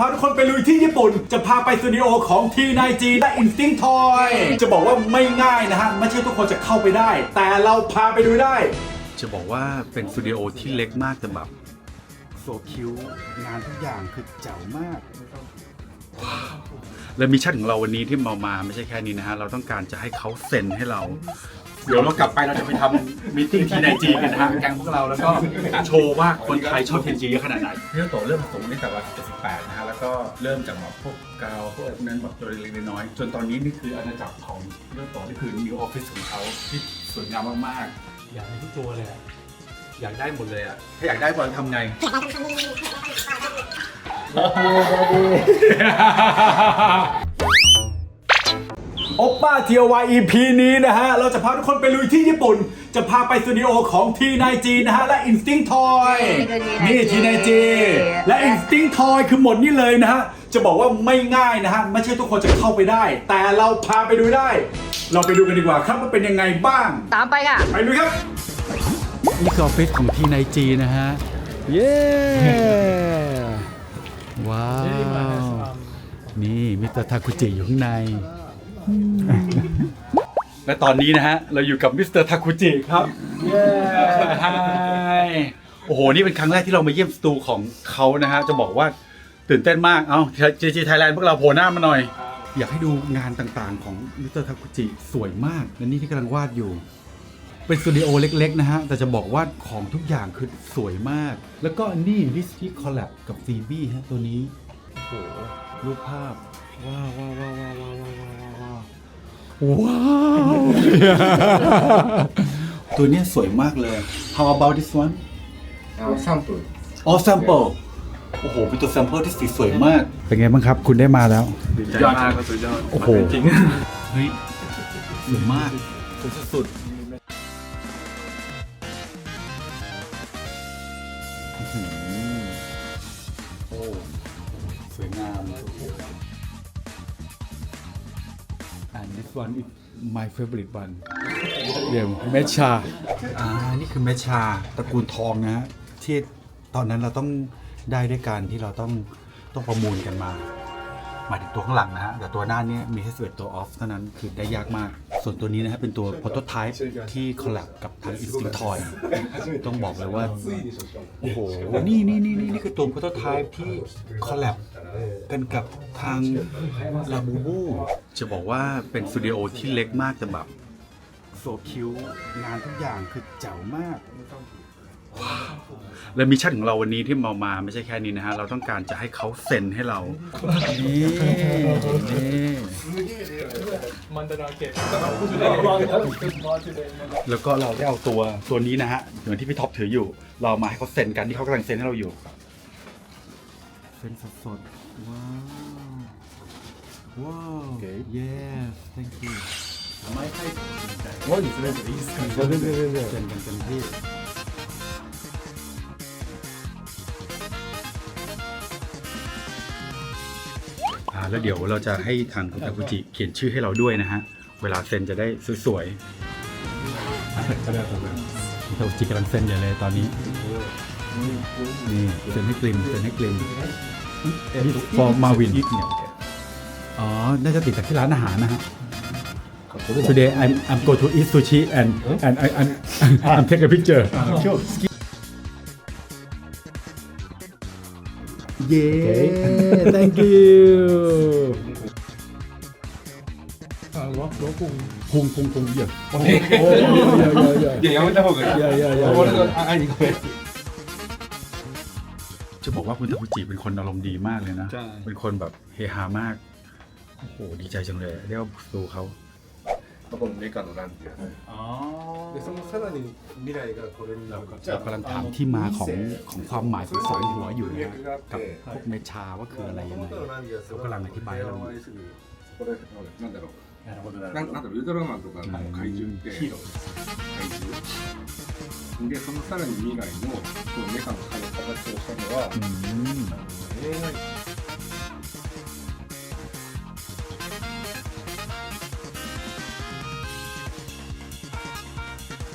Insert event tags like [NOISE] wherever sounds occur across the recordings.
พาทุกคนไปลุยที่ญี่ปุ่น จะพาไปสตูดิโอของ T9G และ Instinct Toy จะบอกว่าไม่ง่ายนะฮะ ไม่ใช่ทุกคนจะเข้าไปได้ แต่เราพาไปดูได้ จะบอกว่าเป็นสตูดิโอที่เล็กมากแต่แบบโซคิวงานทุกอย่างคือเจ๋วมากว้าวและมิชชั่นของเราวันนี้ที่มามาไม่ใช่แค่นี้นะฮะ เราต้องการจะให้เขาเซ็นให้เรา เดี๋ยวเรากลับไปเราจะไปทำมีติ้งที่ไนจีกันนะฮะแกงพวกเราแล้วก็โชว์ว่าคนไทยชอบเทนจีเยอะขนาดไหนพี่โตเริ่มผสมตั้งแต่วัน78นะฮะแล้วก็เริ่มจากแบบพวกกาวพวกอะไรพวกนั้นแบบตัวเล็กๆน้อยๆจนตอนนี้นี่คืออาณาจักรของพี่โตนี่คือ new office ของเขาที่สวยงามมากๆ อยากได้ทุกตัวเลยอะอยากได้หมดเลยอะถ้าอยากได้บอลทำไง โอปป้า TOY EP นี้นะฮะ เราจะพาทุกคนไปลุยที่ญี่ปุ่น จะพาไปสตูดิโอของ T9G นะฮะ และ Instinct Toy นี่ T9G และ Instinct Toy คือหมดนี่เลยนะฮะ จะบอกว่าไม่ง่ายนะฮะ ไม่ใช่ทุกคนจะเข้าไปได้ แต่เราพาไปดูได้ เราไปดูกันดีกว่าครับว่าเป็นยังไงบ้าง ตามไปค่ะ ไปดูครับ นี่คือออฟฟิศของที่ในจีนะฮะ เย้ ว้าว นี่มิสเตอร์ทาคุจิอยู่ข้างใน และตอนนี้นะฮะ เราอยู่กับมิสเตอร์ทาคุจิครับเย้ฮายโอ้โห นี่เป็นครั้งแรกที่เรามาเยี่ยมสตูของเขานะฮะ จะบอกว่าตื่นเต้นมาก เอ้าจีจีไทยแลนด์พวกเราโผล่หน้ามาหน่อย อยากให้ดูงานต่างๆ ของมิสเตอร์ทาคุจิสวยมากและนี่ที่กำลังวาดอยู่ เป็นสตูดิโอเล็ก ๆ นะฮะ แต่จะบอกว่าของทุกอย่างคือสวยมาก แล้วก็นี่วิสที่คอลแลบกับฟีบี้ฮะตัวนี้ โอ้โหรูปภาพว้าวว้าวว้าวว้าวว้าว ว้าวตัวนี้สวยมากเลย how about this one Our sample. all sample โอ้โห เป็นตัวซัมเปิลที่สีสวยมาก เป็นไงบ้างครับ คุณได้มาแล้ว ยอดมากสุดยอดโอ้โห เฮ้ยสวยมากสุดสุด one is my favorite one เดียมเมชาอ่านี่คือเมชาตระกูลทองนะฮะที่ตอนนั้นเราต้องได้ด้วยการที่เราต้องต้องประมูลกันมา หมายถึงตัวข้างหลังนะฮะ แต่ตัวหน้านี้มีแค่สเอ็ดตัวออฟเท่านั้นคือได้ยากมาก ส่วนตัวนี้นะฮะเป็นตัว prototype ที่คอลแลบกับทาง Instinct Toy ต้องบอกเลยว่า โอ้โห นี่นี่นี่นี่นี่คือตัว prototype ที่คอลแลบกันกับทางลาบูบูจะบอกว่าเป็นสตูดิโอที่เล็กมากแต่แบบโซคิวงานทุกอย่างคือเจ๋วมาก และมิชชั่นของเราวันนี้ที่มามาไม่ใช่แค่นี้นะฮะ เราต้องการจะให้เขาเซ็นให้เรา นี่นี่แล้วก็เราได้เอาตัวตัวนี้นะฮะเหมือนที่พี่ท็อปถืออยู่ เราเอามาให้เขาเซ็นกันที่เขากำลังเซ็นให้เราอยู่เซ็นสดๆว้าว ว้าว yes thank you ไม่ให้ว่าอยู่เล่นอีสกันเซ็นกันเต็มที่ แล้วเดี๋ยวเราจะให้ทางคุณตากุจิเขียนชื่อให้เราด้วยนะฮะ เวลาเซ็นจะได้สวยๆคุณตากุจิกำลังเซ็นอยู่เลยตอนนี้ นี่เซ็นให้กลิมเซ็นให้กลิม for Marvin อ๋อ น่าจะติดจากที่ร้านอาหารนะฮะ Today I'm I'm go to eat sushi and and I I'm I'm take a picture เย้ thank you ล็อกล็อกคุงคุงคุงเยอะโอ้ยเยยะเยยะเยยะเยยะเยยะเยยะเยยะเยอะจะบอกว่าคุณทากุจิเป็นคนอารมณ์ดีมากเลยนะ เป็นคนแบบเฮฮามาก โอ้โห ดีใจจังเลยได้ว่าดูเขา このメカのランっていう อ๋อ でそのさらに未来がこれになるか เรากำลังถามที่มาของของความหมายของสองหัวอยู่นะฮะกับพวกเมชาว่าคืออะไรยังไง เขากำลังอธิบายให้เรา これなんだろうなんなんだろうウルトラマンとかの怪獣ってヒーロー怪獣でそのさらに未来のこのメカの形をしたのは อืม AI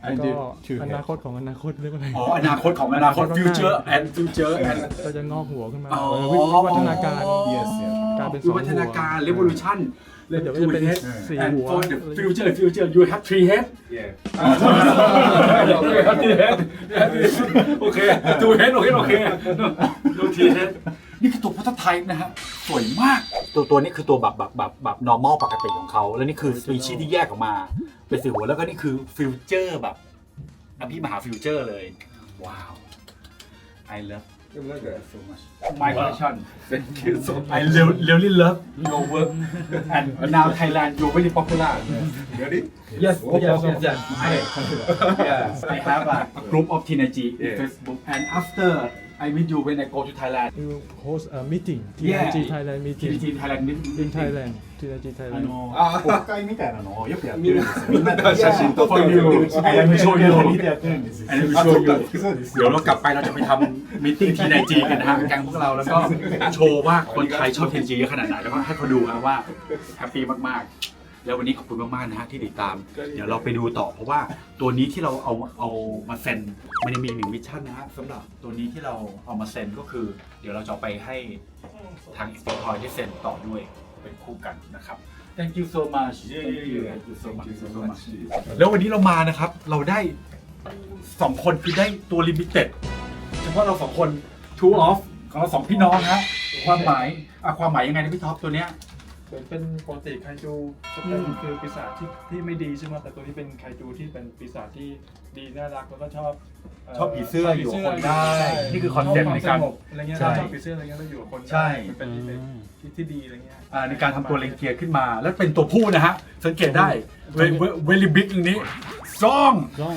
แล้ว And ก็ the two อ head. นาคตของอนาคตเรียกว่าอะไร อ๋ออนาคตของอนาคต future and future and ก็จะงอกหัวขึ้นมาอ๋อ เออวิวิวัฒนาการ Yes, yes. กลายเป็นสวิองหัววัฒนาการ revolution เดี๋ยวจะเป็นสี่ and หัว for the future future you have three head Yeah. โอเค two head โอเคโอเคดูทีเฮดนี่คือตัว prototype นะฮะ สวยมาก ตัวตัวนี้คือตัวแบบแบบแบบแบบ normal ปกติของเขา แล้วนี่คือ species ที่แยกออกมา เป็นสีหัวแล้วก็นี่คือฟิวเจอร์แบบอภิมหาฟิวเจอร์เลย ว้าว I love you so much my collection thank you so much I really love your work and now Thailand you're very popular really yes yes yes yes I have a group of teenage in Facebook and after I meet you when I go to Thailand, you host a meeting Yeah. TNG Thailand meeting TNG Thailand meet in Thailand TNG あ Thailand の、あ国会みたいなのをよくやってるんですよ。みんなで写真撮って for you. I am show you. でやってるんですよ。 I will show you. そうです เดี๋ยวเรากลับไปเราจะไปทำมิ팅ทีไนจีกันนะฮะแกงพวกเราแล้วก็โชว์ว่าคนไทยชอบเทนจีเยอะขนาดไหนแล้วก็ให้เขาดูนะว่าแฮปปี้มากๆ แล้ววันนี้ขอบคุณมากๆนะฮะที่ติดตาม เดี๋ยวเราไปดูต่อเพราะว่าตัวนี้ที่เราเอาเอามาเซ็นมันยังมีอีกหนึ่งมิชชั่นนะฮะสำหรับตัวนี้ที่เราเอามาเซ็นก็คือ เดี๋ยวเราจะเอาไปให้ทางอิสโตทอยได้เซ็นต่อด้วยเป็นคู่กันนะครับ thank you so much thank you thank you so much so much แล้ววันนี้เรามานะครับ เราได้สองคนคือได้ตัวลิมิเต็ดเฉพาะเราสองคน two off ของเราสองพี่น้องฮะความหมายอะความหมายยังไงนะพี่ท็อปตัวเนี้ย เหมือนเป็นปกติไคจูจะเป็นคือปีศาจที่ที่ไม่ดีใช่ไหมแต่ตัวนี้เป็นไคจูที่เป็นปีศาจที่ดีน่ารักแล้วก็ชอบเชอบผีเสื้ออยู่กับคนได้ใช่นี่คือคอนเซ็ปต์ในการชอบควมสงบอะไรเงี้ยใช่ชอบผีเสื้ออะไรเงี้ยแล้วอยู่กับคนได้ใช่มันเป็นที่ที่ที่ดีอะไรเงี้ยอ่าในการทำตัวเลนเกียร์ขึ้นมา แล้วเป็นตัวผู้นะฮะ สังเกตได้เวเวลิบิกตรงนี้ strong Strong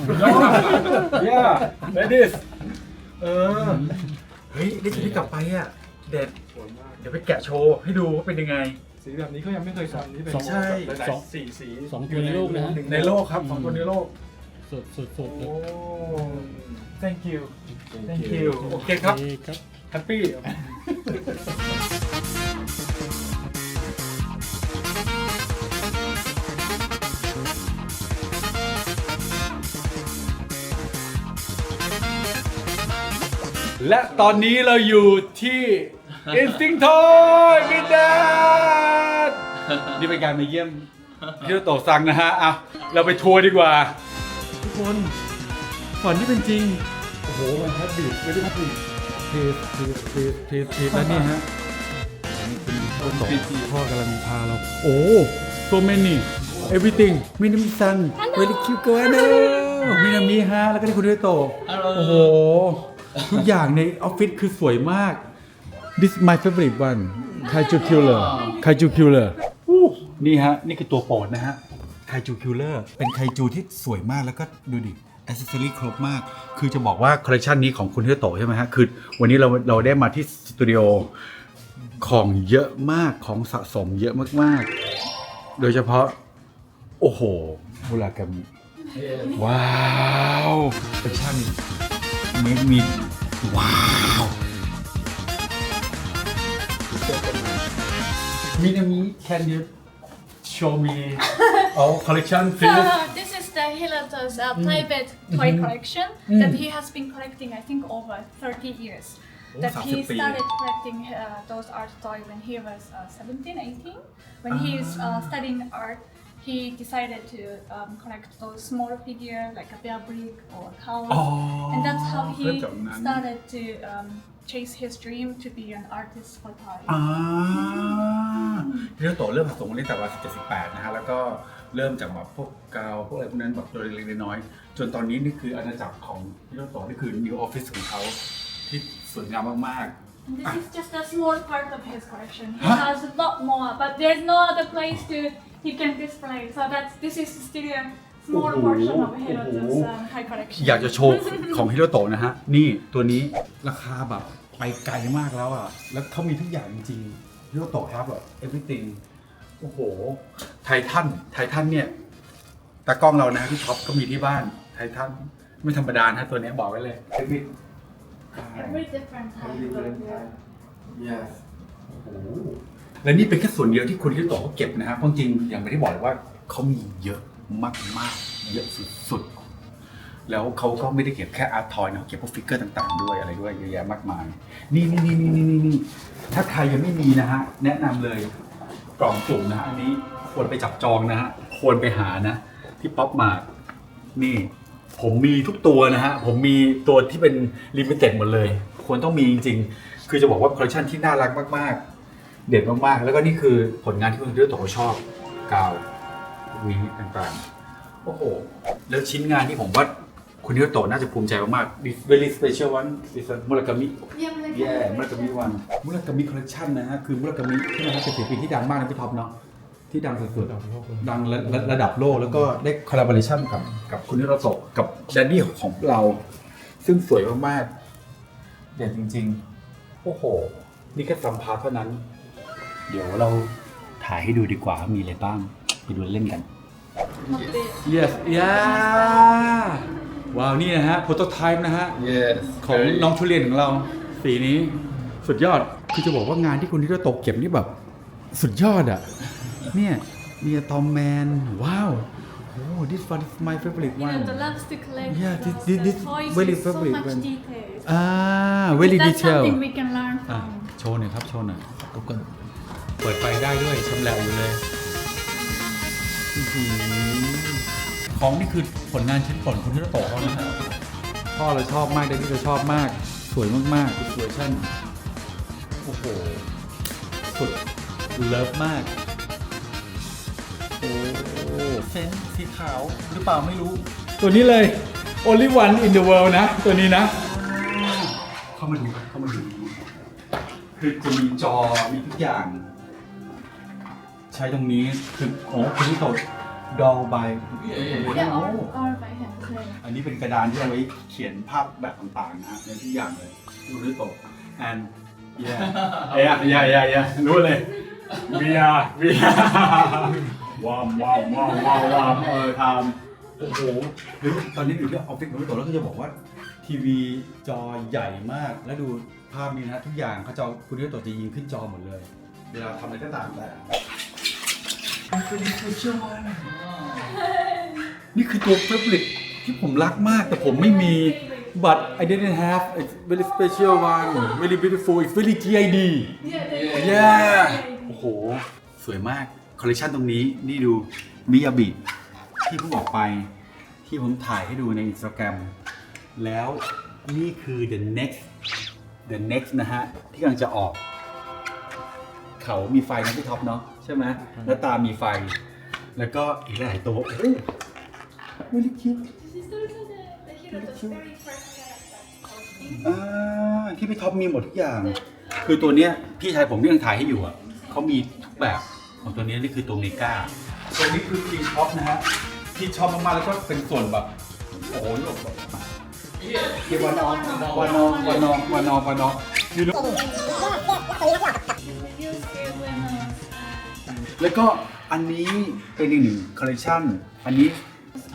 yeah like this เออเฮ้ยนี่จะได้กลับไปอะเด็ดเดี๋ยวไปแกะโชว์ให้ดูว่าเป็นยังไง สีแบบนี้เขายังไม่เคยทำที่เป็นใช่ แบบหลายๆสีสีสองตัวในโลกนะฮะหงในโลกครับของตัวในโลกสดสดสดเลโอ้ย thank you thank you โอเคครับนี่ครับ แฮปปี้และตอนนี้เราอยู่ที่ Instinct Toy มิดแดนนี่เป็นการมาเยี่ยมฮิโรโตะซังนะฮะอะเราไปทัวร์ดีกว่า ทุกคนฝันที่เป็นจริง โอ้โหมันแฮปปี้ไม่ได้แฮปปี้พีสพีสพีสพีสพีสและนี่ฮะพ่อกำลังพาเรา โอ้ so many everything มินามิซัง very cute girl เนอะมินามิฮะ แล้วก็นี่คุณด้วยโตะโอ้โห ทุกอย่างในออฟฟิศคือสวยมาก this is my favorite one kaiju killer kaiju killer อู้นี่ฮะ นี่คือตัวโปรดนะฮะ kaiju killer เป็นไคจูที่สวยมากแล้วก็ดูดิอ c เซสซอรี่ครบมาก คือจะบอกว่าคอลเลคชันนี้ของคุณฮิโรโตะใช่ไหมฮะ คือวันนี้เราเราได้มาที่สตูดิโอของเยอะมากของสะสมเยอะมาก ๆ โดยเฉพาะ โอ้โหบุรากามิว้าวคอลเลคชันเมกมีว้าว มินามิ can you show me [LAUGHS] our collection please Uh, this is the Hilatos uh, private toy collection that he has been collecting, I think, over 30 years. that he 30 ปี started collecting uh, those art toys when he was uh, 17, 18. When he's uh, studying art, he decided to um, collect those small figures like a bear brick or a cow. and that's how เริ่ม he จากนั้น started to um, chase his dream to be an artist for toys. อ่าฮิโรโตะเริ่มสะสมเล่นแต่ว่า17 18นะฮะ แล้วก็เริ่มจากแบบพวกกาวพวกอะไรพวกนั้นแบบตัวเล็กๆน้อยๆจนตอนนี้นี่คืออาณาจักรของฮิโรโตะนี่คือ new office ของเขาที่สวยงามมาก And this is just a small part of his collection. He Huh? has a lot more, but there's no other place to he can display. So that's this is still a small Oh, portion of oh, Hiroto's oh. um, high collection. ๆอยากจะโชว์ของฮิโรโตะนะฮะ นี่ตัวนี้ราคาแบบไปไกลมากแล้วอะ แล้วเขามีทุกอย่างจริงๆฮิโรโตะครับแบบ everything โอ้โห ไททัน ไททันเนี่ยตากล้องเรานะพี่ท็อปก็มีที่บ้าน ไททันไม่ธรรมดานะตัวเนี้ยบอกไว้เลยเทคนิค Every different type of beer. yes โอ้โห และนี่เป็นแค่ส่วนเดียวที่คุณที่โตะเขาเก็บนะฮะเพราะจริงอย่างที่บอกเลยว่าเขามีเยอะมากๆเยอะสุดๆ แล้วเขาก็ไม่ได้เก็บแค่อาร์ตทอยนะเขาเก็บพวกฟิกเกอร์ต่างๆ ด้วยอะไรด้วยเยอะแยะมากมาย นี่นี่นี่นี่นี่นี่นี่ถ้าใครยังไม่มีนะฮะแนะนำเลยกล่องสุ่มนะฮะอันนี้ควรไปจับจองนะฮะควรไปหานะ ที่ป๊อปมานี่ ผมมีทุกตัวนะฮะ ผมมีตัวที่เป็นลิมิเต็ดหมดเลย ควรต้องมีจริงๆ คือจะบอกว่าคอลเลคชันที่น่ารักมากๆ เด็ดมากๆ แล้วก็นี่คือผลงานที่คุณเลือกตัวชอบกาววีต่างๆ โอ้โห แล้วชิ้นงานที่ผมว่าคุณฮิโตะน่าจะภูมิใจมากๆ This very special one this one มุรากามิ Yeah, like แย่มุรากามิวันมุรากามิคอลเลคชันนะฮะคือมุรากามิที่นะครับเป็นศิลปินที่ดังมากนะพี่ท็อปเนาะที่ดังสุดๆดังระระระดับโลกแล้วก็ได้คอลลาบอร์เรชันกับกับคุณนิโรโตะกับแดนนี่ของเรา ซึ่งสวยมากๆเด่นจริง ๆ โอ้โห นี่แค่ซัมพาร์ทเท่านั้น เดี๋ยวเราถ่ายให้ดูดีกว่าว่ามีอะไรบ้าง ไปดูเล่นกัน not big. yes yeah ว้าวนี่นะฮะโปรโตไทป์นะฮะ Yes ของน้องทุเรียนของเรา สีนี้สุดยอดคือจะบอกว่างานที่คุณนิโรโตะเก็บนี่แบบ สุดยอดอะเนี่ยมีอะตอมแมน ว้าวโอ้ this one is my favorite You one know, the lipstick collection, Yeah, this- the this- this toys very with so favorite much one. details. อ่า very That's detail something we can learn อะ from. โชว์หน่อยครับ โชว์หน่อย ทุกคน เปิดไฟได้ด้วยชำแหละอยู่เลยอื้อหือของนี่คือผลงานชิ้นผลคุณที่เราโตเขานะฮะพ่อเราชอบมากเดนนี่เราชอบมาก สวยมากๆดูสวยชั่นโอ้โห สุด เลิฟมาก โอ้เซนส์สีขาวหรือเปล่าไม่รู้ ตัวนี้เลย only one in the world นะ ตัวนี้นะ เข้ามาดูเข้ามาดู คือจะมีจอมีทุกอย่าง ใช้ตรงนี้คือโอ้คุณที่ตกดอลบาย Yeah, or, or by hand. yeah. อันนี้เป็นกระดานที่เอาไว้เขียนภาพแบบต่างๆนะฮะในทุกอย่างเลยคุณที่ตก and yeah yeah yeah yeah yeah รู้เลย VR VR ว้าวว้าวว้าวว้าวว้าวเออทำโอ้โหหรือตอนนี้อยู่ที่ออฟฟิศคุณที่ตกแล้วก็จะบอกว่าทีวีจอใหญ่มากแล้วดูภาพนี้นะฮะทุกอย่างเขาจะเอาคุณที่ตกจะยิงขึ้นจอหมดเลย เวลาทำอะไรก็ตามแต่ นี่คือตัวเฟเวอร์ที่ผมรักมากแต่ผมไม่มี but I didn't have a very special one very beautiful it's very GID Yeah, they- yeah โอ้โห สวยมาก คอลเลคชันตรงนี้ นี่ดู มิยาบิที่เพิ่งออกไป ที่ผมถ่ายให้ดูในอินสตาแกรมแล้วนี่คือ the next the next นะฮะ ที่กำลังจะออก เขามีไฟนะพี่ท็อปเนาะ ใช่ไหมแล้วตามีไฟ แล้วก็อีกหลายๆตัวโอ้โห really cute This is also the, the hero, the very first character. called Ink. อ่าที่พี่ท็อปมีหมดทุกอย่าง คือตัวเนี้ยพี่ชายผมที่ยังถ่ายให้อยู่อะเขามีทุกแบบของตัวเนี้ยนี่คือตัวเมกาตัวนี้คือคิงท็อปนะฮะที่ชอบมากๆแล้วก็เป็นส่วนแบบโอ้โหโลกแบบเกียววานอวานอวานอวานอวานอยูโน Use it when, uh, แล้วก็อันนี้เป็นอีกหนึ่งคอลเลคชันอันนี้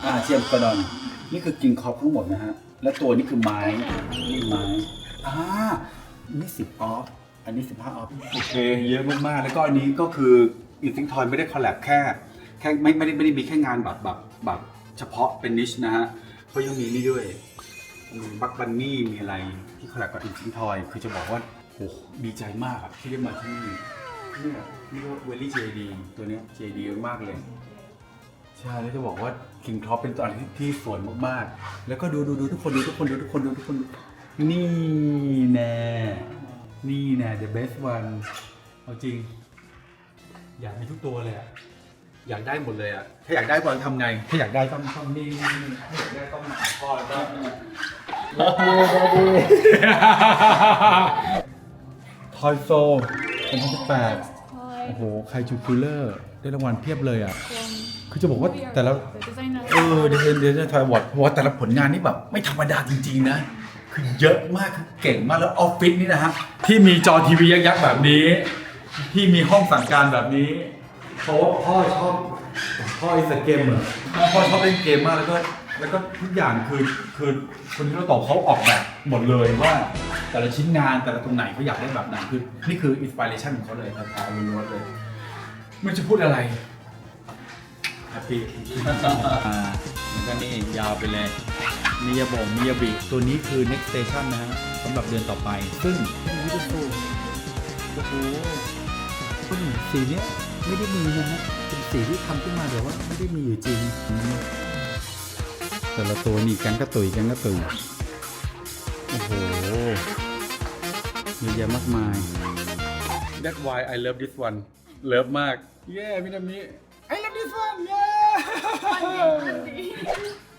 อาเชียมกระดอน นี่คือกิงคอปทั้งหมดนะฮะ และตัวนี้คือไม้นี่ไม้อ่านี่สิบออฟอันนี้สิบห้าออฟโอเค เยอะมากๆ แล้วก็อันนี้ก็คืออินซิงทอยไม่ได้คอลแลบแค่แค่ไม่ไม่ได้ไม่ได้มีแค่งานแบบแบบแบบเฉพาะเป็นนิชนะฮะเขายังมีนี่ด้วยมีบักบันนี่มีอะไรที่คอลแลบกับอินซิงทอยคือจะบอกว่าโอ้โหดีใจมากที่ได้มาที่นี่เนี่ย นี่ก็เวลี่เจดีตัวเนี้ยเจดีมากเลย ใช่แล้วจะบอกว่า King Top เป็นตัวที่ที่สวยมากๆ แล้วก็ดูดูดูทุกคนดูทุกคนดูทุกคนดูทุกคน นี่แน่นี่แน่ the best one เอาจริง อยากมีทุกตัวเลยอะอยากได้หมดเลยอะถ้าอยากได้บอลทำไง ถ้าอยากได้ต้องต้องนี่ถ้าอยากได้ต้องหาพ่อแล้วก็ทอยโซ2018 toy โอ้โหใครจูคูลเลอร์ได้รางวัลเพียบเลยอะ from คือจะบอกว่า We are แต่ละ the designer. เออเดนเดนทอยวอร์ดเพราะว่าแต่ละผลงานนี่แบบไม่ธรรมดาจริงๆนะ คือเยอะมากคือเก่งมากแล้วออฟฟิศนี่นะฮะที่มีจอทีวียักษ์ๆแบบนี้ ที่มีห้องสั่งการแบบนี้เพราะว่าพ่อชอบพ่ออิสเกมเหรอพ่อชอบเล่นเกมมากแล้วก็ แล้วก็ทุกอย่างคือคือคนที่เราตอบเขาออกแบบหมดเลยว่า แต่ละชิ้นงานแต่ละตรงไหนเขาอยากได้แบบไหนคือนี่คืออินสปิเรชันของเขาเลยแท้ๆล้วนๆเลยไม่จะพูดอะไรแฮปปี้อ่าแล้วก็นี่ยาวไปเลยมิยาบงมิยาบิตัวนี้คือ next station นะฮะสำหรับเดือนต่อไป ซึ่ง beautiful โอ้โหสีเนี้ยไม่ได้มีนะฮะเป็นสีที่ทำขึ้นมาแต่ว่าไม่ได้มีอยู่จริง แต่ละตัวนี่กันกระตุยกันกระตุยโอ้โหเยอะแยะมากมาย That's why I love this one เลิฟมาก เย้มินามิ I love this one เย้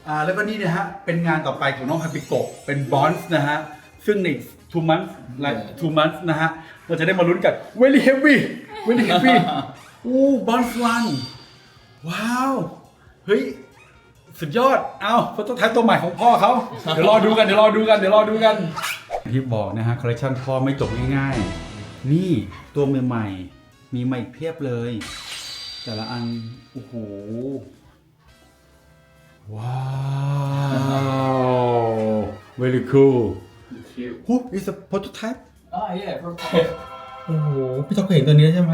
อ่าแล้วก็นี่นะฮะ เป็นงานต่อไปของน้องฮาปิโกะเป็นบอนส์นะฮะ ซึ่งใน two months like two months นะฮะ เราจะได้มาลุ้นกัน very heavy very heavy อู้บอนส์วันว้าว เฮ้ย สุดยอด เอาโฟโต้ไทป์ตัวใหม่ของพ่อเขา เดี๋ยวรอดูกัน เดี๋ยวรอดูกัน เดี๋ยวรอดูกัน ที่บอกนะฮะ คอลเลคชันพ่อไม่จบง่ายๆ นี่ตัวใหม่ๆ มีมาอีกเพียบเลย แต่ละอัน โอ้โห ว้าว very cool Who is a prototype Ah, yeah, prototype. โอ้โห พี่ท็อปเคยเห็นตัวนี้ใช่ไหม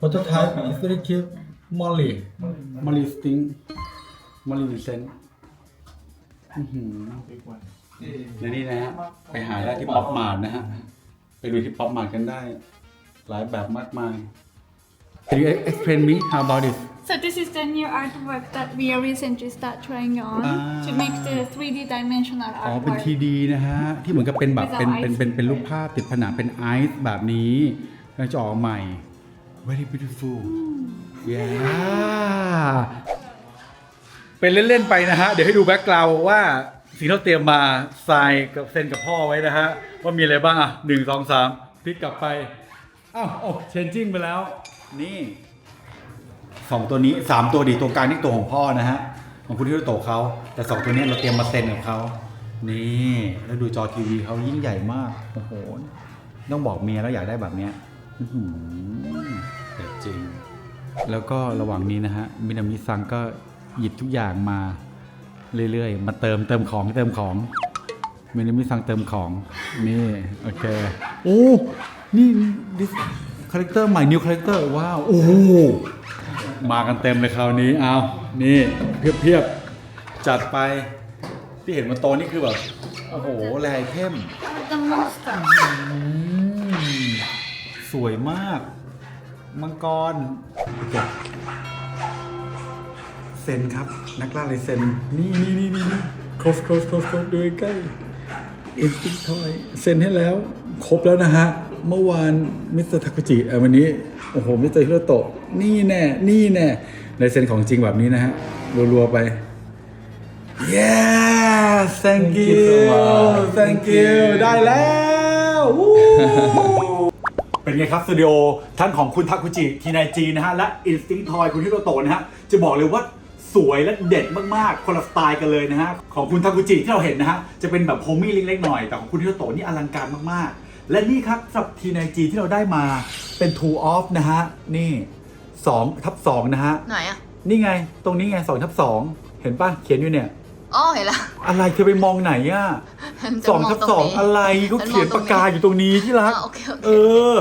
prototype is very cute Molly Molly Sting Molly Vincent อื้อหือ Big one. และนี่นะฮะไปหาได้ที่ป๊อปมาร์ทนะฮะ ไปดูที่ป๊อปมาร์ทกันได้ หลายแบบมากมาย Can you explain me how about it So this is the new artwork that we recently start trying on to make the 3D dimensional อ๋อเป็น artwork. ทีดีนะฮะ ที่เหมือนกับเป็นแบบเป็น With เป็น ice เป็นเป็นรูปภาพติดผนังเป็นไอซ์แบบนี้แล้วจะออกมาใหม่ very beautiful yeah เป็นเล่น ๆ ไปนะฮะ เดี๋ยวให้ดูแบ็กกราวว่าสิ่งที่เราเตรียมมาทรายกับเซนกับพ่อไว้นะฮะ ว่ามีอะไรบ้างอะหนึ่งสองสามพลิกกลับไป อ้าวโอ้เชนจิ้งไปแล้ว นี่สองตัวนี้สามตัวดีตัวกลางนี่ตัวของพ่อนะฮะ ของคุณที่เราโตเขา แต่สองตัวนี้เราเตรียมมาเซนกับเขานี่แล้วดูจอทีวีเขายิ่งใหญ่มากโอ้โหต้องบอกเมียแล้วอยากได้แบบเนี้ยอื้อหือเด็ดจริง แล้วก็ระหว่างนี้นะฮะมินามิซังก็ หยิบทุกอย่างมาเรื่อยๆ มาเติมเติมของเติมของมินามิซังเติมของ นี่ โอเค โอ้ นี่ดิคาแรคเตอร์ใหม่ นิวคาแรคเตอร์ ว้าว โอ้โหมากันเต็มเลยคราวนี้ เอา นี่ เพียบเพียบๆจัดไป ที่เห็นบนโต๊ะนี่คือแบบ โอ้โห แรไอเทม The monster. สวยมาก มังกร เซนครับ นักล่าลายเซนนี่นี่นี่นี่นี่ครบครบครบครบดูใกล้อินสติ้งทอยเซ็นให้แล้วครบแล้วนะฮะ เมื่อวานมิสเตอร์ทาคุจิเอ่อวันนี้ โอ้โหมิสเตอร์ฮิโรโตะนี่แน่ นี่แน่ลายเซ็นของจริงแบบนี้นะฮะ รัวๆไป yes thank you thank you ได้แล้ววู้เป็นไงครับสตูดิโอทั้งของคุณทาคุจิทีนายจีนะฮะ และ Instinct Toy คุณฮิโรโตะนะฮะ จะบอกเลยว่า สวยและเด็ดมากๆ คนละสไตล์กันเลยนะฮะ ของคุณทาคุจิที่เราเห็นนะฮะ จะเป็นแบบโฮมี่เล็กๆหน่อย แต่ของคุณฮิโรโตะนี่อลังการมากๆ และนี่ครับสำหรับทีนายจีที่เราได้มาเป็น two off นะฮะ นี่2ทับ2นะฮะ ไหนอะ นี่ไง ตรงนี้ไง2ทับ2เห็นป่ะ เขียนอยู่เนี่ย อ๋อ เห็นละ อะไรเธอไปมองไหนอะฉันจะสองมทับตรสองนี้อะไรก็เขียนปากกาอยู่ตรงนี้ที่รักอ่าโอเคโอเคเออ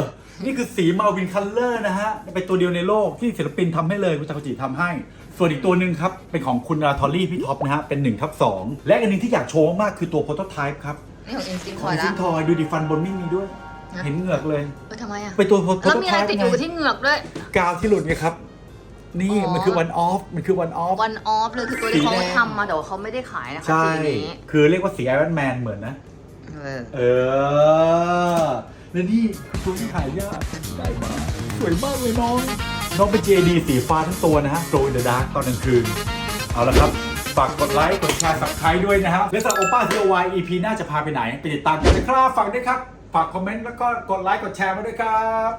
นี่คือสีมาวินคัลเลอร์นะฮะ เป็นตัวเดียวในโลกที่ศิลปินทำให้เลยคุณจักรจิทำให้ ส่วนอีกตัวหนึ่งครับ เป็นของคุณราทอรี่พี่ท็อปนะฮะ เป็น1ทับ2และอันหนึงที่อยากโชว์มากๆคือตัวโปรโตไทป์ครับนี่ของอินสติ้งขคองอยละซินทอยดูดิฟันบนไม่มีด้วยนะเห็นเหงือกเลย เออทำไมอะเป็นตัวโปรโตแล้วมีไทอะไรป์ติดไงอยู่ที่เหงือกด้วย กาวที่หลุดไงครับ นี่อ๋อ มันคือวันออฟมันคือวันออฟ วันออฟเลยคือตัวที่เขาสีแดง ทำมาแต่ว่าเขาไม่ได้ขายนะคะใช่ สีนี้คือเรียกว่าสีไอรอนแมนเหมือนนะ เออเออ และนี่ตัวที่หายากได้มาสวยมากเลยน้อง น้องเป็น JD สีฟ้าทั้งตัวนะฮะโกลด์เดอะดาร์กตอนกลางคืน เอาละครับ ฝากกดไลค์ กดแชร์สับสไครด้วยนะฮะและสำหรับโอป้าทีโอว EP หน่าจะพาไปไหน ไปติดตามกันนะครับฝากด้วยครับ ฝากคอมเมนต์แล้วก็กดไลค์ กดแชร์มาด้วยครับ